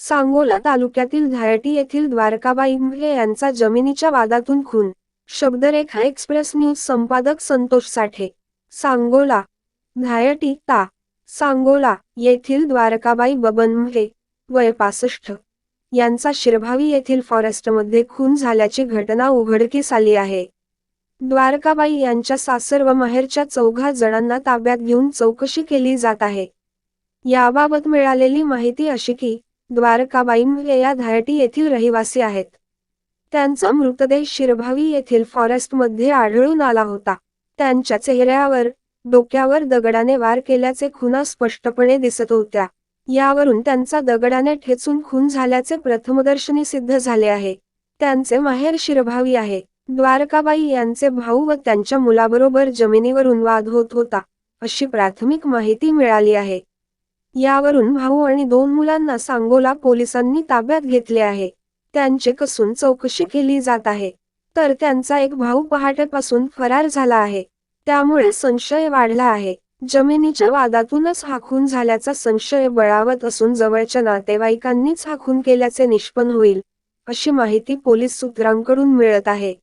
सांगोला तालुक्यातील धायटी येथील द्वारकाबाई इंगळे यांचा जमिनीच्या वादातून खून. शब्दरेखा एक्सप्रेस न्यूज संपादक संतोष साठे. सांगोला. धायटी ता. सांगोला येथील द्वारकाबाई बबन म्हे वय पासष्ट. यांचा शिरभावी येथील फॉरेस्टमध्ये खून झाल्याची घटना उघडकीस आली आहे. द्वारकाबाई यांच्या सासर व माहेरच्या चौघा जणांना ताब्यात घेऊन चौकशी केली जात आहे. याबाबत मिळालेली माहिती अशी की द्वारकाबाई मुले या धायटी येथील रहिवासी आहेत. त्यांचा मृतदेह शिरभावी येथील फॉरेस्टमध्ये आढळून आला होता. त्यांच्या चेहऱ्यावर डोक्यावर दगडाने वार केल्याचे खुना स्पष्टपणे दिसत होत्या. यावरून त्यांचा दगडाने ठेचून खून झाल्याचे प्रथमदर्शनी सिद्ध झाले आहे. त्यांचे माहेर शिरभावी आहे. द्वारकाबाई यांचे भाऊ व त्यांच्या मुलाबरोबर जमिनीवरून वाद होत होता अशी प्राथमिक माहिती मिळाली आहे. यावरून भाऊ आणि दोन मुलांना सांगोला पोलिसांनी ताब्यात घेतले आहे. त्यांचे कसून चौकशी केली जात आहे. तर त्यांचा एक भाऊ पहाटेपासून फरार झाला आहे. त्यामुळे संशय वाढला आहे. जमिनीच्या वादातूनच हाकून झाल्याचा संशय बळावत असून जवळच्या नातेवाईकांनीच हाकून केल्याचे निष्पन्न होईल अशी माहिती पोलीस सूत्रांकडून मिळत आहे.